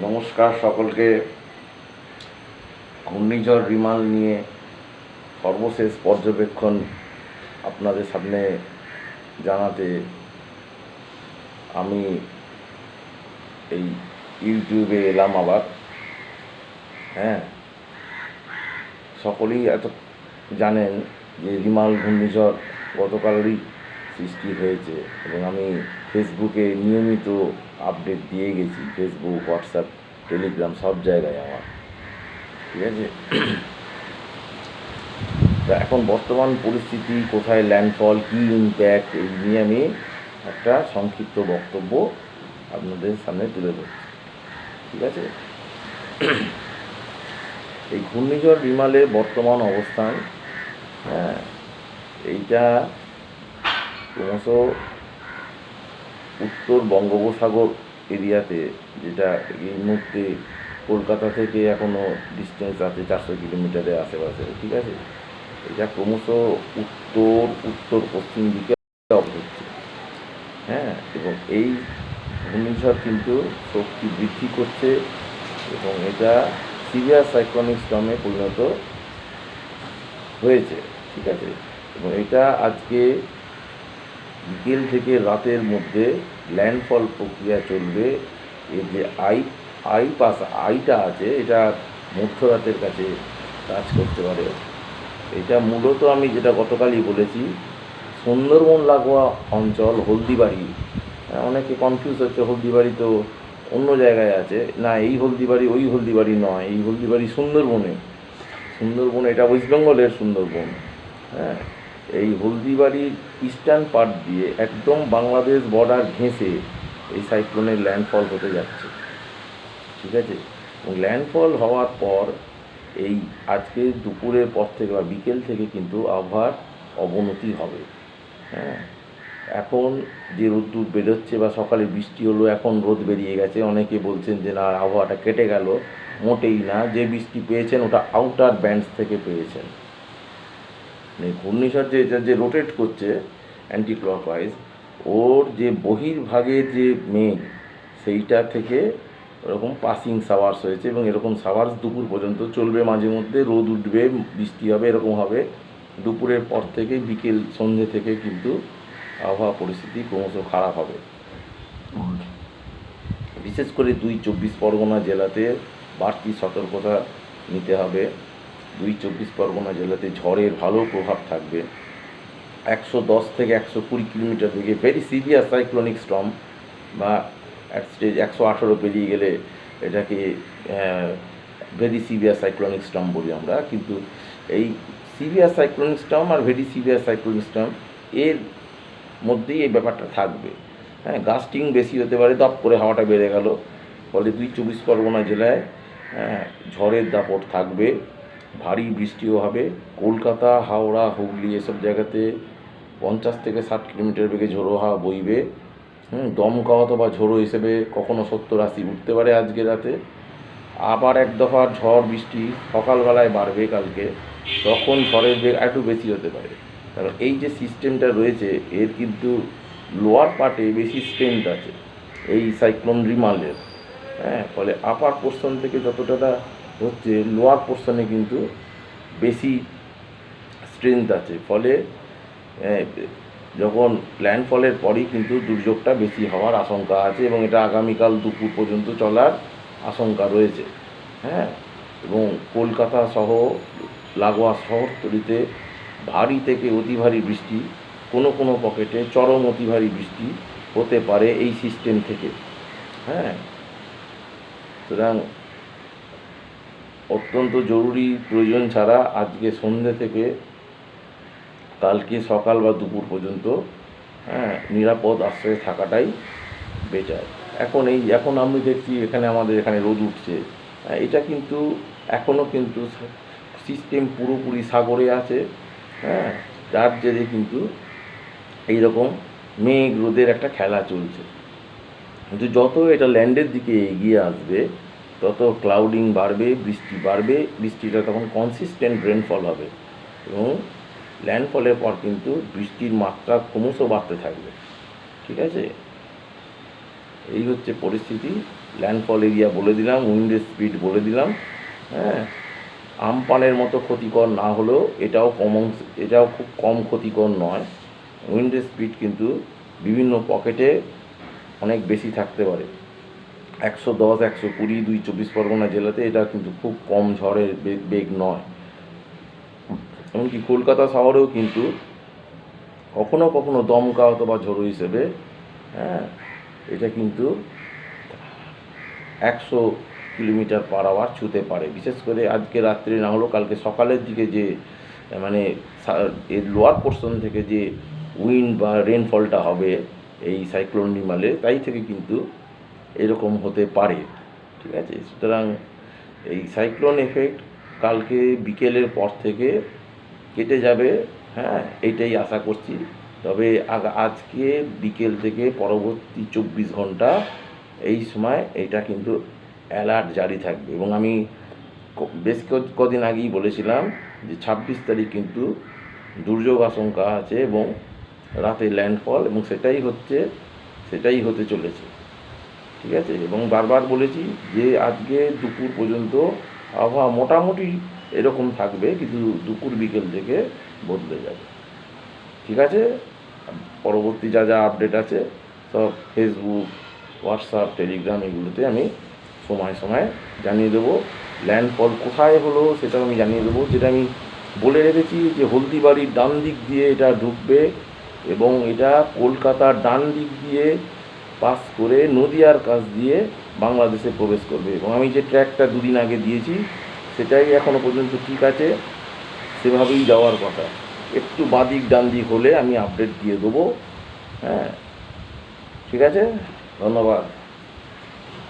নমস্কার সকলকে। ঘূর্ণিঝড় রিমাল নিয়ে সর্বশেষ পর্যবেক্ষণ আপনাদের সামনে জানাতে আমি এই ইউটিউবে এলাম আবার। হ্যাঁ সকলেই এত জানেন যে রিমাল ঘূর্ণিঝড় গতকালেরই সৃষ্টি হয়েছে এবং আমি ফেসবুকে নিয়মিত আপডেট দিয়ে গেছি ফেসবুক হোয়াটসঅ্যাপ টেলিগ্রাম সব জায়গায় আমার। ঠিক আছে? তা এখন বর্তমান পরিস্থিতি, কোথায় ল্যান্ডফল কী ইম্প্যাক্ট এই নিয়ে আমি একটা সংক্ষিপ্ত বক্তব্য আপনাদের সামনে তুলে ধরছি। ঠিক আছে? এই ঘূর্ণিঝড় রিমালের বর্তমান অবস্থান হ্যাঁ এইটা ক্রমশ উত্তর বঙ্গোপসাগর এরিয়াতে, যেটা এই মুহূর্তে কলকাতা থেকে এখনও ডিস্টেন্স আছে চারশো কিলোমিটারের আশেপাশে, ঠিক আছে? এটা ক্রমশ উত্তর উত্তর, পশ্চিম দিকে হচ্ছে। হ্যাঁ এবং এই ঘূর্ণিঝড় কিন্তু শক্তি বৃদ্ধি করছে এবং এটা সিরিয়াস সাইক্লনিক স্টর্মে পরিণত হয়েছে, ঠিক আছে? এবং এটা আজকে বিকেল থেকে রাতের মধ্যে ল্যান্ডফল প্রক্রিয়া চলবে। এর যে আই আই পাস আইটা আছে, এটা মধ্যরাতের কাছে কাজ করতে পারে। এটা মূলত আমি যেটা গতকালই বলেছি, সুন্দরবন লাগোয়া অঞ্চল, হলদিবাড়ি। অনেকে কনফিউজ হচ্ছে, হলদিবাড়ি তো অন্য জায়গায় আছে। না, এই হলদিবাড়ি ওই হলদিবাড়ি নয়, এই হলদিবাড়ি সুন্দরবনে। সুন্দরবন, এটা ওয়েস্ট বেঙ্গলের সুন্দরবন। হ্যাঁ এই হলদিবাড়ির ইস্টার্ন পার্ট দিয়ে একদম বাংলাদেশ বর্ডার ঘেঁষে এই সাইক্লোনের ল্যান্ডফল হতে যাচ্ছে। ঠিক আছে? ল্যান্ডফল হওয়ার পর এই আজকে দুপুরের পর থেকে বা বিকেল থেকে কিন্তু আবহাওয়ার অবনতি হবে। হ্যাঁ? এখন যে রোদ্দুর বেরোচ্ছে বা সকালে বৃষ্টি হলো, এখন রোদ বেরিয়ে গেছে। অনেকে বলছেন যে, না, আবহাওয়াটা কেটে গেল। মোটেই না। যে বৃষ্টি পেয়েছেন, ওটা আউটার ব্যান্ডস থেকে পেয়েছেন। মানে ঘূর্ণিঝড় যে এটা যে রোটেট করছে অ্যান্টি ক্লকওয়াইজ ওর যে বহির্ভাগের যে মেঘ সেইটা থেকে ওরকম পাসিং সাওয়ার্স হয়েছে এবং এরকম সাওয়ার্স দুপুর পর্যন্ত চলবে মাঝে মধ্যে, রোদ উঠবে, বৃষ্টি হবে, এরকম হবে। দুপুরের পর থেকে বিকেল সন্ধে থেকে কিন্তু আবহাওয়া পরিস্থিতি ক্রমশ খারাপ হবে। বিশেষ করে দুই চব্বিশ পরগনা জেলাতে বাড়তি সতর্কতা নিতে হবে। দুই চব্বিশ পরগনা জেলাতে ঝড়ের ভালো প্রভাব থাকবে। একশো দশ থেকে একশো কুড়ি কিলোমিটার থেকে ভেরি সিভিয়ার সাইক্লোনিক স্টর্ম বা এক স্টেজ একশো আঠেরো পেরিয়ে গেলে এটাকে ভেরি সিভিয়ার সাইক্লোনিক স্টর্ম বলি আমরা। কিন্তু এই সিভিয়ার সাইক্লোনিক স্টর্ম আর ভেরি সিভিয়ার সাইক্লোনিক স্টর্ম এর মধ্যেই এই ব্যাপারটা থাকবে। হ্যাঁ গাস্টিং বেশি হতে পারে দপ করে হাওয়াটা বেড়ে গেল। ফলে দুই চব্বিশ পরগনা জেলায় হ্যাঁ, ঝড়ের দাপট থাকবে। ভারী বৃষ্টিও হবে। কলকাতা, হাওড়া, হুগলি এসব জায়গাতে পঞ্চাশ থেকে ষাট কিলোমিটার বেগে ঝোড়ো হাওয়া বইবে। হুম দমকা অথবা ঝোড়ো হিসেবে কখনো সত্তর আশি উঠতে পারে আজকে রাতে। আবার এক দফা ঝড় বৃষ্টি সকালবেলায় বাড়বে কালকে। তখন ঝড়ের বেগ একটু বেশি হতে পারে। কারণ এই যে সিস্টেমটা রয়েছে, এর কিন্তু লোয়ার পার্টে বেশি স্ট্রেংথ আছে। এই সাইক্লোন রিমালের হ্যাঁ ফলে আপার পোর্শন থেকে যতটা হচ্ছে লোয়ার পোর্শনে কিন্তু বেশি স্ট্রেংথ আছে। ফলে যখন ল্যান্ডফলের পরই কিন্তু দুর্যোগটা বেশি হওয়ার আশঙ্কা আছে এবং এটা আগামীকাল দুপুর পর্যন্ত চলার আশঙ্কা রয়েছে। হ্যাঁ? এবং কলকাতা সহ লাগোয়া শহরতলিতে ভারী থেকে অতি ভারী বৃষ্টি, কোনো কোনো পকেটে চরম অতি ভারী বৃষ্টি হতে পারে এই সিস্টেম থেকে। হ্যাঁ? সুতরাং অত্যন্ত জরুরি প্রয়োজন ছাড়া আজকে সন্ধ্যে থেকে কালকে সকাল বা দুপুর পর্যন্ত হ্যাঁ নিরাপদ আশ্রয়ে থাকাটাই বেটার এখন এই এখন আমি দেখছি এখানে আমাদের এখানে রোদ উঠছে। হ্যাঁ, এটা কিন্তু এখনও কিন্তু সিস্টেম পুরোপুরি সাগরে আছে। হ্যাঁ যার জেরে কিন্তু এইরকম মেঘ রোদের একটা খেলা চলছে। কিন্তু যত এটা ল্যান্ডের দিকে এগিয়ে আসবে তত ক্লাউডিং বাড়বে, বৃষ্টি বাড়বে, বৃষ্টিটা তখন কনসিস্টেন্ট রেনফল হবে। এবং ল্যান্ডফলের পর কিন্তু বৃষ্টির মাত্রা ক্রমশ বাড়তে থাকবে। ঠিক আছে? এই হচ্ছে পরিস্থিতি। ল্যান্ডফল এরিয়া বলে দিলাম উইন্ডের স্পিড বলে দিলাম হ্যাঁ? আমপানের মতো ক্ষতিকর না হলেও এটাও কম এটাও খুব কম ক্ষতিকর নয়। উইন্ডের স্পিড কিন্তু বিভিন্ন পকেটে অনেক বেশি থাকতে পারে। একশো দশ, একশো কুড়ি, দুই চব্বিশ পরগনা জেলাতে এটা কিন্তু খুব কম ঝড়ের বেগ নয়। এমনকি কলকাতা শহরেও কিন্তু কখনো কখনো দমকা অথবা ঝোড়ো হিসেবে হ্যাঁ এটা কিন্তু একশো কিলোমিটার পার আওয়ার ছুতে পারে। বিশেষ করে আজকে রাত্রে না হলেও কালকে সকালের দিকে যে মানে এর লোয়ার পোর্শন থেকে যে উইন্ড বা রেনফলটা হবে এই সাইক্লোন নিমালে, তাই থেকে কিন্তু এরকম হতে পারে, ঠিক আছে? সুতরাং এই সাইক্লোন এফেক্ট কালকে বিকেলের পর থেকে কেটে যাবে হ্যাঁ এইটাই আশা করছি। তবে আজকে বিকেল থেকে পরবর্তী চব্বিশ ঘণ্টা এই সময় এটা কিন্তু অ্যালার্ট জারি থাকবে। এবং আমি বেশ কদিন আগেই বলেছিলাম যে ছাব্বিশ তারিখ কিন্তু দুর্যোগ আশঙ্কা আছে এবং রাতে ল্যান্ডফল এবং সেটাই হচ্ছে, সেটাই হতে চলেছে। ঠিক আছে? এবং বারবার বলেছি যে আজকে দুপুর পর্যন্ত আবহাওয়া মোটামুটি এরকম থাকবে, কিন্তু দুপুর বিকেল থেকে বদলে যাবে। ঠিক আছে? পরবর্তী যা যা আপডেট আছে, সব ফেসবুক হোয়াটসঅ্যাপ টেলিগ্রাম এগুলোতে আমি সময় সময় জানিয়ে দেবো। ল্যান্ডফল কোথায় হলো সেটাও আমি জানিয়ে দেবো। যেটা আমি বলে রেখেছি যে হলদিবাড়ির ডান দিক দিয়ে এটা ঢুকবে এবং এটা কলকাতার ডান দিক দিয়ে পাস করে নদিয়ার কাছ দিয়ে বাংলাদেশে প্রবেশ করবে। এবং আমি যে ট্র্যাকটা দুদিন আগে দিয়েছি, সেটাই এখনও পর্যন্ত ঠিক আছে। সেভাবেই যাওয়ার কথা। একটু বাদিক ডান দিক হলে আমি আপডেট দিয়ে দেবো। হ্যাঁ? ঠিক আছে? ধন্যবাদ।